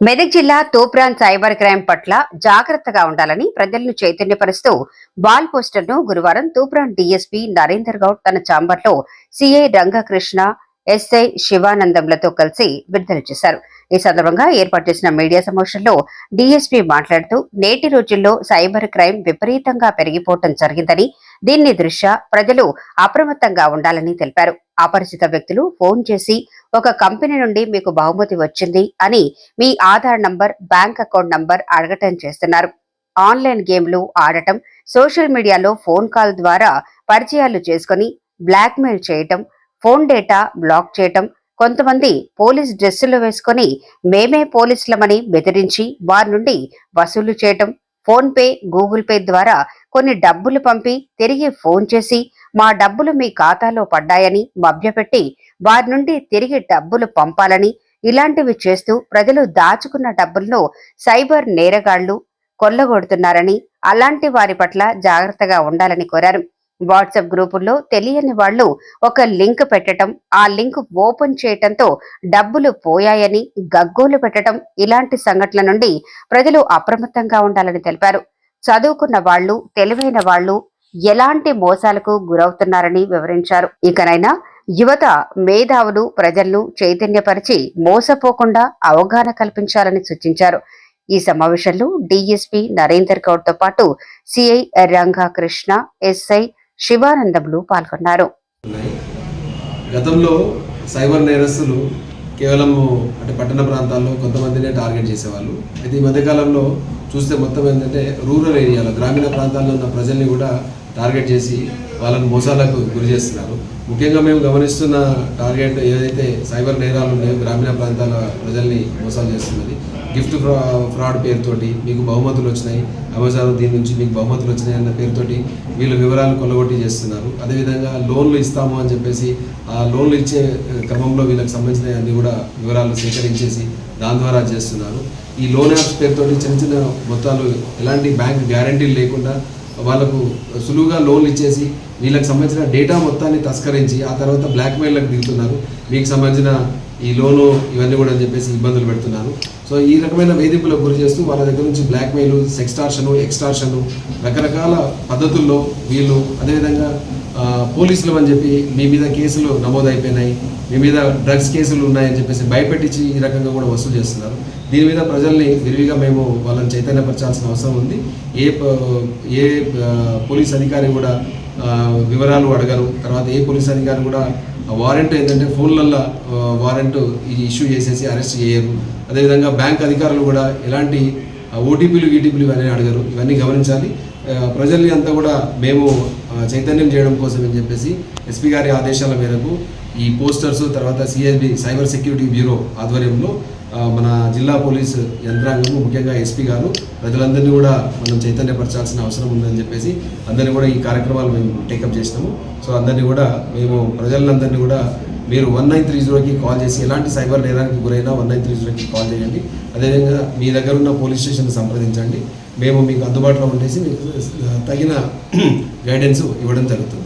మెదక్ జిల్లా Toopran cyber crime పట్ల జాగ్రత్తగా ఉండాలని ప్రజలను చైతన్యపరుస్తూ వాల్ పోస్టర్ను గురువారం తూప్రాన్ డీఎస్పీ నరేందర్ గౌడ్ తన చాంబర్లో సిఐ రంగకృష్ణ ఎస్ఐ శివానందంలతో కలిసి విడుదల చేశారు. ఈ సందర్భంగా ఏర్పాటు చేసిన మీడియా సమావేశంలో డీఎస్పీ మాట్లాడుతూ నేటి రోజుల్లో సైబర్ క్రైమ్ విపరీతంగా పెరిగిపోవటం జరిగిందని దీన్ని దృష్ట్యా ప్రజలు అప్రమత్తంగా ఉండాలని తెలిపారు. అపరిచిత వ్యక్తులు ఫోన్ చేసి ఒక కంపెనీ నుండి మీకు బహుమతి వచ్చింది అని మీ Aadhaar number bank account number అడగటం చేస్తున్నారు. ఆన్లైన్ గేమ్లు ఆడటం సోషల్ మీడియాలో ఫోన్ కాల్ ద్వారా పరిచయాలు చేసుకొని బ్లాక్మెయిల్ చేయటం ఫోన్ డేటా బ్లాక్ చేయటం కొంతమంది పోలీస్ డ్రెస్సులు వేసుకొని మేమే పోలీసులమని బెదిరించి వారి నుండి వసూలు చేయటం ఫోన్ పే గూగుల్ పే ద్వారా కొన్ని డబ్బులు పంపి తిరిగి ఫోన్ చేసి మా డబ్బులు మీ ఖాతాలో పడ్డాయని మభ్యపెట్టి వారి నుండి తిరిగి డబ్బులు పంపాలని ఇలాంటివి చేస్తూ ప్రజలు దాచుకున్న డబ్బులను సైబర్ నేరగాళ్ళు కొల్లగొడుతున్నారని అలాంటి వారి పట్ల జాగ్రత్తగా ఉండాలని కోరారు. వాట్సాప్ గ్రూపుల్లో తెలియని వాళ్ళు ఒక లింక్ పెట్టడం ఆ లింక్ ఓపెన్ చేయటంతో డబ్బులు పోయాయని గగ్గోలు పెట్టడం ఇలాంటి సంఘటనల నుండి ప్రజలు అప్రమత్తంగా ఉండాలని తెలిపారు. చదువుకున్న వాళ్ళు తెలివైన వాళ్ళు ఎలాంటి మోసాలకు గురవుతున్నారని వివరించారు. ఇకనైనా యువత మేధావులు ప్రజలను చైతన్యపరిచి మోసపోకుండా అవగాహన కల్పించాలని సూచించారు. ఈ సమావేశంలో డీఎస్పీ నరేందర్ గౌడ్తో పాటు సిఐ రంగాకృష్ణ ఎస్ఐ శివానందములు పాల్గొన్నారు. గతంలో సైబర్ నేరస్తులు కేవలం అంటే పట్టణ ప్రాంతాల్లో కొంతమందినే టార్గెట్ చేసేవాళ్ళు. అయితే ఈ మధ్యకాలంలో చూస్తే మొత్తం ఏంటంటే రూరల్ ఏరియాలో గ్రామీణ ప్రాంతాల్లో ఉన్న ప్రజల్ని కూడా టార్గెట్ చేసి వాళ్ళని మోసాలకు గురి చేస్తున్నారు. ముఖ్యంగా మేము గమనిస్తున్న టార్గెట్ ఏదైతే సైబర్ నేరాలు ఉన్నాయో గ్రామీణ ప్రాంతాల ప్రజల్ని మోసాలు చేస్తున్నది. గిఫ్ట్ ఫ్రా ఫ్రాడ్ పేరుతోటి మీకు బహుమతులు వచ్చినాయి. అమెజాన్ దీని నుంచి మీకు బహుమతులు వచ్చినాయి అన్న పేరుతోటి వీళ్ళు వివరాలు కొల్లగొట్టి చేస్తున్నారు. అదేవిధంగా లోన్లు ఇస్తాము అని చెప్పేసి ఆ లోన్లు ఇచ్చే క్రమంలో వీళ్ళకి సంబంధించిన అన్ని కూడా వివరాలు సేకరించేసి దాని ద్వారా చేస్తున్నారు. ఈ లోన్ యాప్స్ పేరుతోటి చిన్న చిన్న మొత్తాలు ఎలాంటి బ్యాంక్ గ్యారంటీలు లేకుండా వాళ్ళకు సులువుగా లోన్లు ఇచ్చేసి వీళ్ళకి సంబంధించిన డేటా మొత్తాన్ని తస్కరించి ఆ తర్వాత బ్లాక్మెయిల్లకు దిగుతున్నారు. మీకు సంబంధించిన ఈ లోను ఇవన్నీ కూడా అని చెప్పేసి ఇబ్బందులు పెడుతున్నారు. సో ఈ రకమైన వేధింపులకు గురి చేస్తూ వాళ్ళ దగ్గర నుంచి బ్లాక్మెయిల్ సెక్స్టార్షను ఎక్స్టార్షను రకరకాల పద్ధతుల్లో వీళ్ళు అదేవిధంగా పోలీసులు అని చెప్పి మీ మీద కేసులు నమోదైపోయినాయి. మీ మీద డ్రగ్స్ కేసులు ఉన్నాయని చెప్పేసి భయపెట్టించి ఈ రకంగా కూడా వసూలు చేస్తున్నారు. దీని మీద ప్రజల్ని విరివిగా మేము వాళ్ళని చైతన్యపరచాల్సిన అవసరం ఉంది. ఏ ఏ పోలీస్ అధికారి కూడా వివరాలు అడగరు. తర్వాత ఏ పోలీస్ అధికారి కూడా వారెంట్ ఏంటంటే ఫోన్లల్లో వారెంట్ ఇష్యూ చేసేసి అరెస్ట్ చేయరు. అదేవిధంగా బ్యాంక్ అధికారులు కూడా ఎలాంటి ఓటీపీలు ఈటీపీలు ఇవన్నీ అడగరు. ఇవన్నీ గమనించాలి. ప్రజల్ని అంతా కూడా మేము చైతన్యం చేయడం కోసం అని చెప్పేసి ఎస్పీ గారి ఆదేశాల మేరకు ఈ పోస్టర్స్ తర్వాత సిఎస్బి సైబర్ సెక్యూరిటీ బ్యూరో ఆధ్వర్యంలో మన జిల్లా పోలీస్ యంత్రాంగము ముఖ్యంగా ఎస్పీ గారు ప్రజలందరినీ కూడా మనం చైతన్యపరచాల్సిన అవసరం ఉందని చెప్పేసి అందరినీ కూడా ఈ కార్యక్రమాలు మేము టేకప్ చేసినాము. సో అందరినీ కూడా మేము ప్రజలందరినీ కూడా మీరు వన్ నైన్ త్రీ జీరోకి కాల్ చేసి ఎలాంటి సైబర్ నేరానికి గురైనా వన్ నైన్ త్రీ జీరోకి కాల్ చేయండి. అదేవిధంగా మీ దగ్గర ఉన్న పోలీస్ స్టేషన్ సంప్రదించండి. మేము మీకు అందుబాటులో ఉండేసి మీకు తగిన గైడెన్స్ ఇవ్వడం జరుగుతుంది.